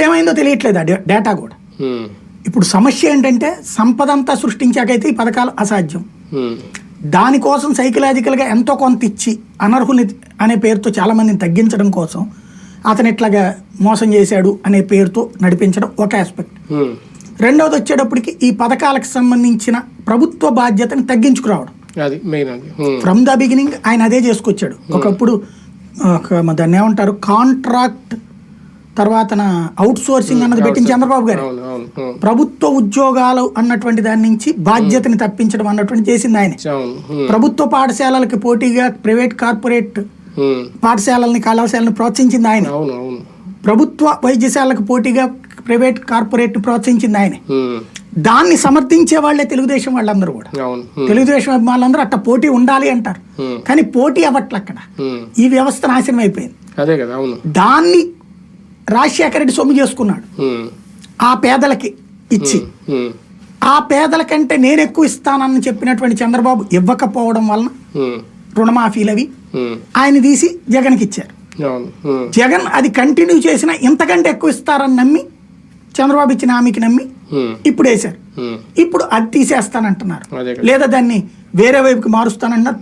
ఇప్పుడు ఏమైందో తెలియట్లేదు డేటా కూడా? ఇప్పుడు సమస్య ఏంటంటే సంపద అంతా సృష్టించాకైతే ఈ పథకాలు అసాధ్యం. దానికోసం సైకలాజికల్గా ఎంతో కొంత ఇచ్చి అనర్హుల్ని అనే పేరుతో చాలామందిని తగ్గించడం కోసం అతను ఇట్లాగా మోసం చేశాడు అనే పేరుతో నడిపించడం ఒక ఆస్పెక్ట్ రెండవది వచ్చేటప్పటికి ఈ పథకాలకు సంబంధించిన ప్రభుత్వ బాధ్యతని తగ్గించుకురావడం. ఫ్రమ్ ద బిగినింగ్ ఆయన అదే చేసుకొచ్చాడు. ఒకప్పుడు దాన్ని ఏమంటారు? కాంట్రాక్ట్ తర్వాత అవుట్ సోర్సింగ్ అన్నది పెట్టింది చంద్రబాబు గారు. ప్రభుత్వ ఉద్యోగాలు అన్నటువంటి దాని నుంచి బాధ్యతని తప్పించడం అన్నటువంటి చేసింది ఆయన. ఉమ్, ప్రభుత్వ పాఠశాలలకి పోటీగా ప్రైవేట్ కార్పొరేట్ పాఠశాలల్ని కళాశాలని ప్రోత్సహించింది ఆయన. ప్రభుత్వ వైద్యశాలకు పోటీగా ప్రైవేట్ కార్పొరేట్ ప్రోత్సహించింది ఆయన. దాన్ని సమర్థించే వాళ్ళే తెలుగుదేశం వాళ్ళందరూ కూడా. తెలుగుదేశం అభిమానులందరూ అట్ట పోటీ ఉండాలి అంటారు. కానీ పోటీ అవ్వట్ల అక్కడ. ఉమ్, ఈ వ్యవస్థ నాశనం అయిపోయింది. దాన్ని రాజశేఖర రెడ్డి సొమ్ము చేసుకున్నాడు. ఆ పేదలకి ఇచ్చి. ఆ పేదలకంటే నేను ఎక్కువ ఇస్తానని చెప్పినటువంటి చంద్రబాబు ఇవ్వకపోవడం వలన రుణమాఫీలు అవి ఆయన తీసి జగన్కి ఇచ్చారు. జగన్ అది కంటిన్యూ చేసినా ఇంతకంటే ఎక్కువ ఇస్తారని నమ్మి చంద్రబాబు ఇచ్చిన హామీకి నమ్మి ఇప్పుడు వేశారు. ఇప్పుడు అది తీసేస్తానంటున్నారు. లేదా దాన్ని వేరే వైపుకి మారుస్తానన్నారు